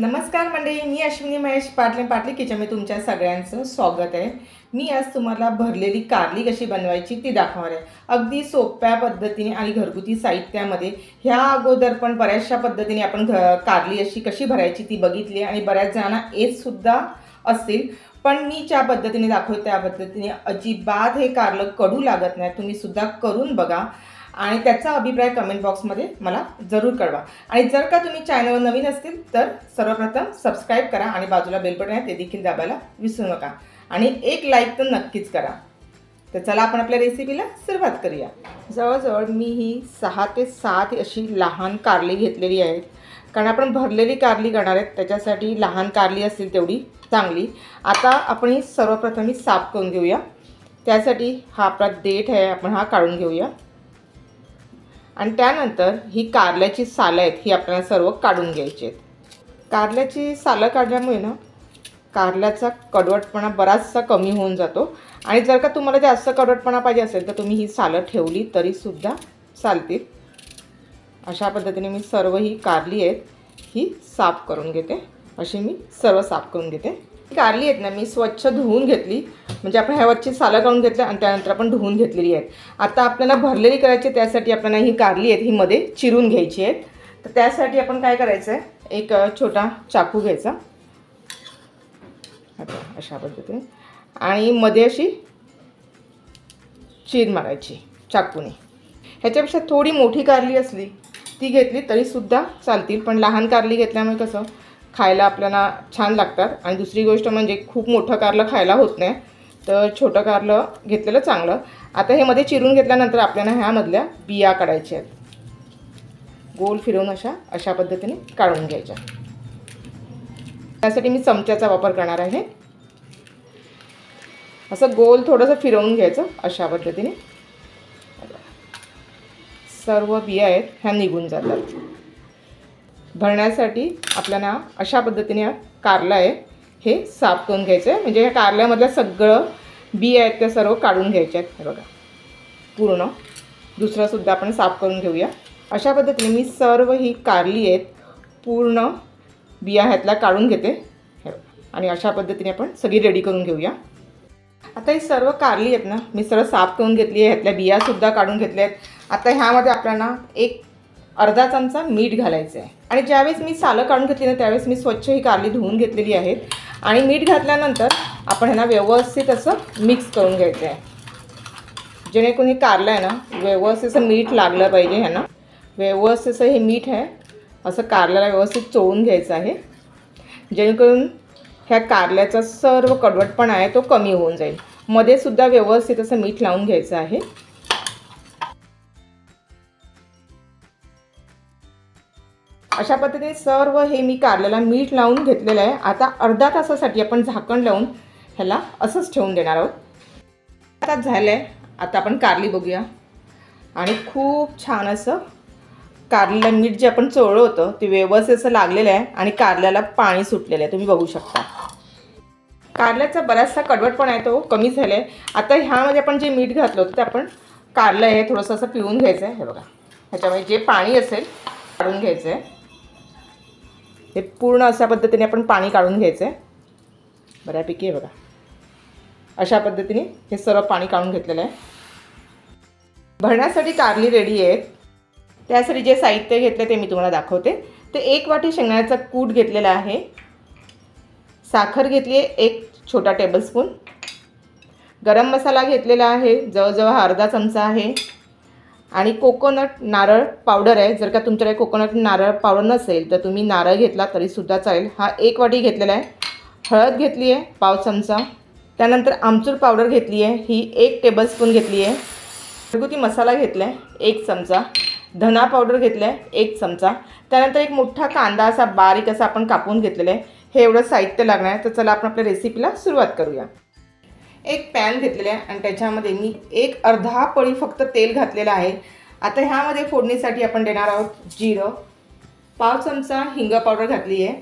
नमस्कार मंडळी मी अश्विनी महेश पाटले पाटले किचनमध्ये तुमच्या सगळ्यांचं स्वागत आहे. मी आज तुम्हाला भरलेली कारली कशी बनवायची ती दाखवणार आहे. अगदी सोप्या पद्धतीने आणि घरगुती साहित्यामध्ये ह्या अगोदर पण बऱ्याचशा पद्धतीने आपण घ कारली अशी कशी भरायची ती बघितली आणि बऱ्याच जणांना येतसुद्धा असतील. पण मी ज्या पद्धतीने दाखवते त्या पद्धतीने अजिबात हे कारलं कडू लागत नाही. तुम्ही सुद्धा करून बघा. आणि त्याचा अभिप्राय कमेंट बॉक्समध्ये मला जरूर कळवा. आणि जर का तुम्ही चॅनलवर नवीन असतील तर सर्वप्रथम सबस्क्राईब करा आणि बाजूला बेल बटन आहे ते देखील दाबायला विसरू नका. आणि एक लाईक तर नक्कीच करा. तर चला आपण आपल्या रेसिपीला सुरुवात करूया. जवळजवळ मी ही सहा ते सात अशी लहान कारली घेतलेली आहेत. कारण आपण भरलेली कारली करणार आहेत त्याच्यासाठी लहान कारली असतील तेवढी चांगली. आता आपण ही सर्वप्रथम ही साफ करून घेऊया. त्यासाठी हा आपला देठ आहे आपण हा काढून घेऊया. आणि त्यानंतर ही कारल्याची सालं आहेत ही आपल्याला सर्व काढून घ्यायची आहेत. कारल्याची सालं काढल्यामुळे ना कारल्याचा कडवटपणा बराचसा कमी होऊन जातो. आणि जर का तुम्हाला जास्त कडवटपणा पाहिजे असेल तर तुम्ही ही सालं ठेवली तरीसुद्धा चालतील. अशा पद्धतीने मी सर्व ही कारली आहेत ही साफ करून घेते. अशी मी सर्व साफ करून घेते. कारली आहेत ना मी स्वच्छ धुवून घेतली. म्हणजे आपण ह्यावरची सालं काढून घेतली आणि त्यानंतर आपण धुवून घेतलेली आहेत. आता आपल्याला भरलेली करायची त्यासाठी आपल्याला ही कारली आहेत ही मध्ये चिरून घ्यायची आहेत. तर त्यासाठी आपण काय करायचं आहे एक छोटा चाकू घ्यायचा. आता अशा पद्धतीने. आणि मध्ये अशी चीर मारायची चाकूने. ह्याच्यापेक्षा थोडी मोठी कारली असली ती घेतली तरीसुद्धा चालतील. पण लहान कारली घेतल्यामुळे कसं खायला आपल्याला छान लागतात. आणि दुसरी गोष्ट म्हणजे खूप मोठं कारलं खायला होत नाही. तर छोटं कारलं घेतलेलं चांगलं. आता हे मध्ये चिरून घेतल्यानंतर आपल्याला ह्यामधल्या बिया काढायच्या आहेत. गोल फिरवून अशा अशा पद्धतीने काढून घ्यायच्या. त्यासाठी मी चमच्याचा वापर करणार आहे. असं गोल थोडंसं फिरवून घ्यायचं अशा पद्धतीने. सर्व बिया आहेत ह्या निघून जातात. भरण्यासाठी आपल्याला अशा पद्धतीने कारलं कारला आहे. हे साफ करून घ्यायचं आहे म्हणजे ह्या कारल्यामधलं सगळं बिया आहेत त्या सर्व काढून घ्यायच्या आहेत हे बघा. पूर्ण. दुसरंसुद्धा आपण साफ करून घेऊया. अशा पद्धतीने मी सर्व ही कारली आहेत पूर्ण बिया ह्यातल्या काढून घेते. हे आणि अशा पद्धतीने आपण सगळी रेडी करून घेऊया. आता ही सर्व कारली आहेत ना मी सर्व साफ करून घेतली आहे. ह्यातल्या बियासुद्धा काढून घेतल्या आहेत. आता ह्यामध्ये आपल्याला एक अर्धा चमचा मीठ घालायचं आहे आणि ज्यावेळेस मी सालं काढून घेतली ना त्यावेळेस मी स्वच्छ ही कारली धुवून घेतलेली आहेत. आणि मीठ घातल्यानंतर आपण ह्यांना व्यवस्थित असं मिक्स करून घ्यायचं आहे जेणेकरून हे कारलं आहे ना व्यवस्थित असं मीठ लागलं पाहिजे ह्यांना. व्यवस्थित असं हे मीठ आहे असं कारल्याला व्यवस्थित चोळून घ्यायचं आहे. जेणेकरून ह्या कारल्याचा सर्व कडवटपणा आहे तो कमी होऊन जाईल. मध्येसुद्धा व्यवस्थित असं मीठ लावून घ्यायचं आहे. अशा पद्धतीने सर्व हे मी कारल्याला मीठ लावून घेतलेलं आहे. आता अर्धा तासासाठी आपण झाकण लावून ह्याला असंच ठेवून देणार आहोत. आता झालं आहे आता आपण कारली बघूया. आणि खूप छान असं कारलीला मीठ जे आपण चोळलं होतं ते व्यवस्थित असं लागलेलं आहे आणि कारल्याला पाणी सुटलेलं आहे. तुम्ही बघू शकता. कारल्याचा बराचसा कडवटपणा आहे तो कमी झाला आहे आता ह्यामध्ये आपण जे मीठ घातलं होतं ते आपण कारलं हे थोडंसं असं पिळून घ्यायचं आहे हे बघा. ह्याच्यामध्ये जे पाणी असेल काढून घ्यायचं आहे हे पूर्ण अशा पद्धतीने आपण पाणी काढून घ्यायचं आहे बऱ्यापैकी आहे बघा. अशा पद्धतीने हे सर्व पाणी काढून घेतलेलं आहे. भरण्यासाठी कारली रेडी आहेत. त्यासाठी जे साहित्य घेतलं ते मी तुम्हाला दाखवते. ते एक वाटी शेंगदाण्याचा कूट घेतलेला आहे. साखर घेतली आहे एक छोटा टेबलस्पून गरम मसाला घेतलेला आहे. जवळजवळ अर्धा चमचा आहे. आणि कोकोनट नारळ पावडर आहे. जर का तुमच्याकडे कोकोनट नारळ पावडर नसेल तर तुम्ही नारळ घेतला तरीसुद्धा चालेल. हा एक वाटी घेतलेला आहे. हळद घेतली आहे पाव चमचा. त्यानंतर आमचूर पावडर घेतली आहे. ही एक टेबलस्पून घेतली आहे. घरगुती मसाला घेतला आहे एक चमचा. धना पावडर घेतला आहे एक चमचा. त्यानंतर एक मोठा कांदा असा बारीक असा आपण कापून घेतलेला आहे. हे एवढं साहित्य लागणार आहे. तर चला आपण आपल्या रेसिपीला सुरुवात करूया. एक पॅन घेतलेला आहे आणि त्याच्यामध्ये मी एक अर्धा पळी फक्त तेल घातलेलं आहे. आता ह्यामध्ये फोडणीसाठी आपण देणार आहोत जिरं. पाव चमचा हिंग पावडर घातली आहे.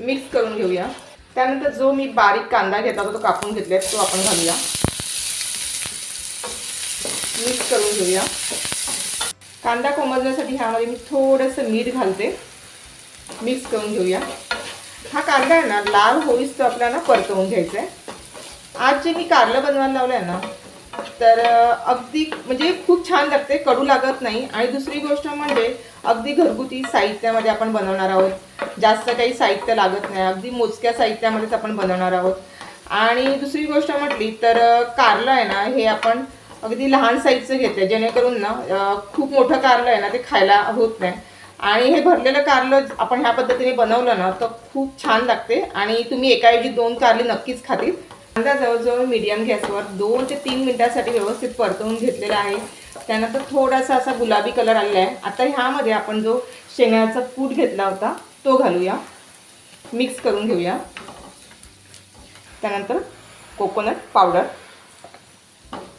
मिक्स करून घेऊया. त्यानंतर जो मी बारीक कांदा घेतला होता तो कापून घेतला तो आपण घालूया. मिक्स करून घेऊया. कांदा कोमजण्यासाठी ह्यामध्ये मी थोडंसं मीठ घालते. मिक्स करून घेऊया. हा कांदा आहे ना लाल होईस तो आपल्याला परतवून घ्यायचा आहे आज जे मी कारलं बनवायला लावलं आहे ना तर अगदी म्हणजे खूप छान लागते कडू लागत नाही. आणि दुसरी गोष्ट म्हणजे अगदी घरगुती साहित्यामध्ये आपण बनवणार आहोत. जास्त काही साहित्य लागत नाही. अगदी मोजक्या साहित्यामध्येच आपण बनवणार आहोत. आणि दुसरी गोष्ट म्हटली तर कारलं आहे ना हे आपण अगदी लहान साईजचं घेते जेणेकरून ना खूप मोठं कारलं आहे ना ते खायला होत नाही. आणि हे भरलेलं कारलं आपण ह्या पद्धतीने बनवलं ना तर खूप छान लागते. आणि तुम्ही एकाऐवजी दोन कारली नक्कीच खातील. कांदा जवळजवळ मीडियम गॅसवर दोन ते तीन मिनिटांसाठी व्यवस्थित परतवून घेतलेला आहे. त्यानंतर थोडासा असा गुलाबी कलर आलेला आहे. आता ह्यामध्ये आपण जो शेंगण्याचा कूट घेतला होता तो घालूया. मिक्स करून घेऊया. त्यानंतर कोकोनट पावडर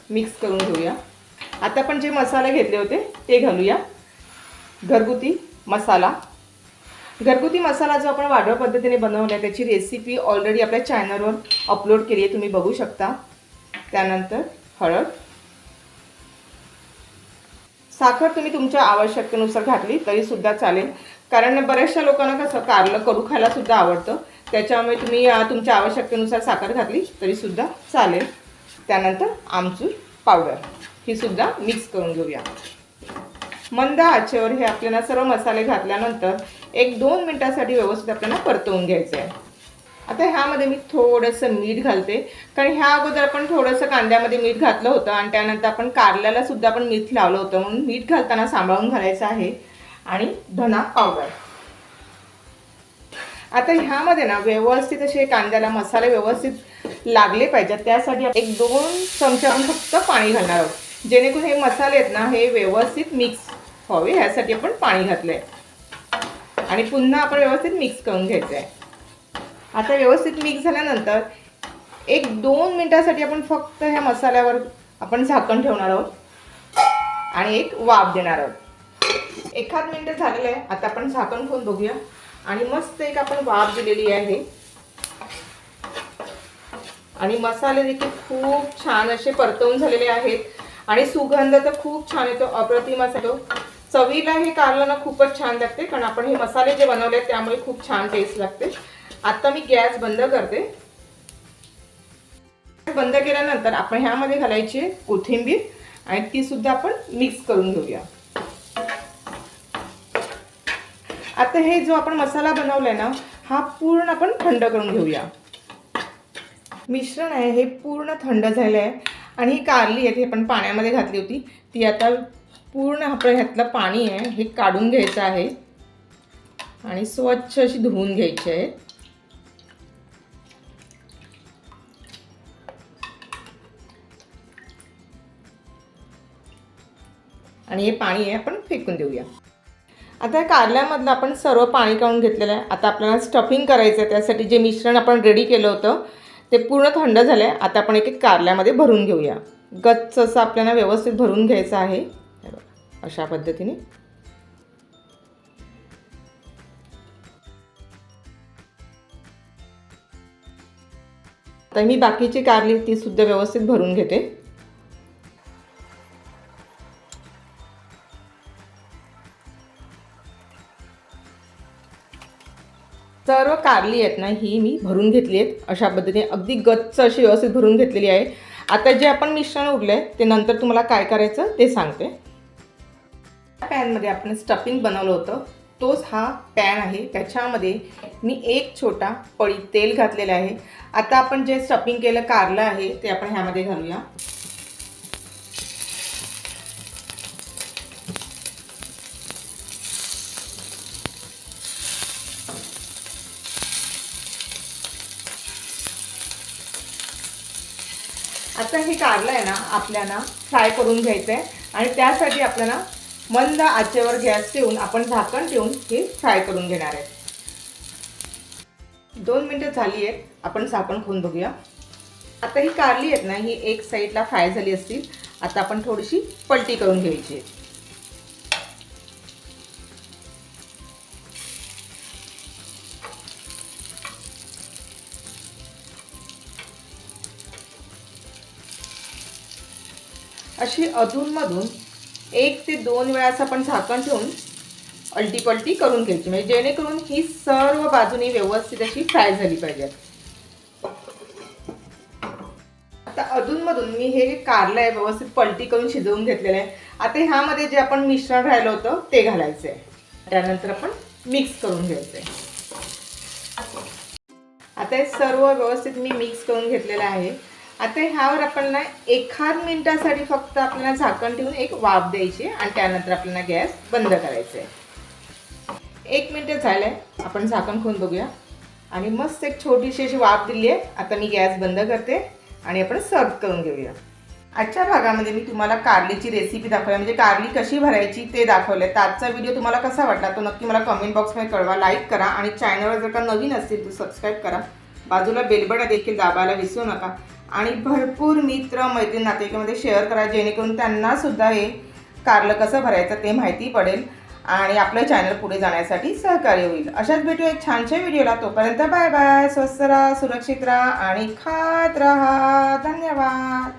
मिक्स करून घेऊया. आता आपण जे मसाले घेतले होते ते घालूया. घरगुती मसाला. घरगुती मसाला जो आपण वाढव पद्धतीने बनवला आहे त्याची रेसिपी ऑलरेडी आपल्या चॅनलवर अपलोड केली आहे तुम्ही बघू शकता. त्यानंतर हळद. साखर तुम्ही तुमच्या आवश्यकतेनुसार घातली तरीसुद्धा चालेल. कारण बऱ्याचशा लोकांना कसं कारलं करू खायलासुद्धा आवडतं. त्याच्यामुळे तुम्ही तुमच्या आवश्यकतेनुसार साखर घातली तरीसुद्धा चालेल. त्यानंतर आमचूर पावडर. ही सुद्धा मिक्स करून घेऊया. मंद आचेवर हे आपल्याला सर्व मसाले घातल्यानंतर एक दोन मिनटासाठी व्यवस्थित आपल्याला परतवून घ्यायचं आहे आता ह्यामध्ये मी थोडंसं मीठ घालते. कारण ह्या अगोदर आपण थोडंसं कांद्यामध्ये मीठ घातलं होतं आणि त्यानंतर आपण कारल्याला सुद्धा आपण मीठ लावलं होतं. म्हणून मीठ घालताना सांभाळून घालायचं आहे. आणि धना पावडर. आता ह्यामध्ये ना व्यवस्थित असे कांद्याला मसाले व्यवस्थित लागले पाहिजेत. त्यासाठी एक दोन चमचे आपण फक्त पाणी घालणार आहोत. जेणेकरून हे मसाले आहेत ना हे व्यवस्थित मिक्स व्हावे ह्यासाठी आपण पाणी घातलं आहे आणि पुन्हा आपण व्यवस्थित मिक्स करून घ्यायचं आहे आता व्यवस्थित मिक्स झाल्यानंतर एक दोन मिनटासाठी आपण फक्त ह्या मसाल्यावर आपण झाकण ठेवणार आहोत. आणि एक वाफ देणार आहोत. एखाद मिनटं झालेलं आहे आता आपण झाकण खोलून बघूया. आणि मस्त एक आपण वाफ दिलेली आहे. आणि मसाले देखील खूप छान असे परतवून झालेले आहेत. आणि सुगंध तर खूप छान येतो अप्रतिम असा चवीला हे कारलं ना खूपच छान लागते कारण आपण हे मसाले जे बनवले त्यामुळे खूप छान टेस्ट लागते. आता मी गॅस बंद करते. बंद केल्यानंतर आपण ह्यामध्ये घालायची कोथिंबीर आणि ती सुद्धा आपण मिक्स करून घेऊया. आता हे जो आपण मसाला बनवलाय ना हा पूर्ण आपण थंड करून घेऊया. मिश्रण आहे हे पूर्ण थंड झालं आहे आणि ही कारली आहे ती आपण पाण्यामध्ये घातली होती. ती आता पूर्ण आपलं ह्यातलं पाणी आहे हे काढून घ्यायचं आहे. आणि स्वच्छ अशी धुवून घ्यायची आहे. आणि हे पाणी आहे आपण फेकून देऊया. आता या कारल्यामधलं आपण सर्व पाणी काढून घेतलेलं आहे. आता आपल्याला स्टफिंग करायचं आहे त्यासाठी जे मिश्रण आपण रेडी केलं होतं ते पूर्ण थंड झालं आहे आता आपण एक एक कारल्यामध्ये भरून घेऊया. गच्च असं आपल्याला व्यवस्थित भरून घ्यायचं आहे. अशा पद्धतीने. तर मी बाकीची कारली ती सुद्धा व्यवस्थित भरून घेते. सर्व कारली आहेत ना ही मी भरून घेतली आहेत. अशा पद्धतीने अगदी गच्च अशी व्यवस्थित भरून घेतलेली आहे. आता जे आपण मिश्रण उरलं आहे ते नंतर तुम्हाला काय करायचं ते सांगते. पॅनमध्ये आपण स्टफिंग बनवलं होतं. तोच हा पॅन आहे. त्याच्यामध्ये मी एक छोटा पळी तेल घातलेलं आहे. आता आपण जे स्टफिंग केलं कारलं आहे ते आपण ह्यामध्ये घालूया. आता हे कारलं आहे ना आपल्याला फ्राय करून घ्यायचं आहे आणि त्यासाठी आपल्याला मंद आचेवर गॅस ठेवून आपण झाकण ठेवून हे फ्राय करून घेणार आहे. दोन मिनटं झाली आहेत आपण झाकण खोन बघूया. आता ही कारली आहेत ना ही एक साईडला फ्राय झाली असतील आता आपण थोडीशी पलटी करून घ्यायची अशी अधूनमधून एक ते दोन वेळाचं आपण झाकण ठेवून अलटीपलटी करून घ्यायची. म्हणजे जेणेकरून ही सर्व बाजूनी व्यवस्थित अशी फ्राय झाली पाहिजे. आता अधूनमधून मी हे कारलं आहे व्यवस्थित पलटी करून शिजवून घेतलेलं आहे. आता ह्यामध्ये जे आपण मिश्रण राहिलं होतं ते घालायचं आहे त्यानंतर आपण मिक्स करून घ्यायचं आहे आता हे सर्व व्यवस्थित मी मिक्स करून घेतलेलं आहे. आता ह्यावर आपण ना एखाद मिनिटासाठी फक्त आपल्याला झाकण ठेवून एक वाफ द्यायची आणि त्यानंतर आपल्याला गॅस बंद करायचा आहे एक मिनिट झालं आहे आपण झाकण खोन बघूया. आणि मस्त एक छोटीशी अशी वाफ दिली आहे. आता मी गॅस बंद करते आणि आपण सर्व करून घेऊया. आजच्या भागामध्ये मी तुम्हाला कारलीची रेसिपी दाखवली. म्हणजे कारली कशी भरायची ते दाखवलं आहे तर आजचा व्हिडिओ तुम्हाला कसा वाटला तो नक्की मला कमेंट बॉक्समध्ये कळवा. लाईक करा आणि चॅनलवर जर का नवीन असतील तर सबस्क्राईब करा. बाजूला बेलबटा देखील दाबायला विसरू नका. आणि भरपूर मित्र मैत्रीण नातेवाईकामध्ये शेअर करा जेणेकरून त्यांना सुद्धा हे कारलं कसं भरायचं ते माहिती पडेल आणि आपलं चॅनल पुढे जाण्यासाठी सहकार्य होईल. अशाच भेटू एक छानशा व्हिडिओला. तोपर्यंत बाय बाय स्वस्त राहा सुरक्षित राहा आणि खात राहा. धन्यवाद.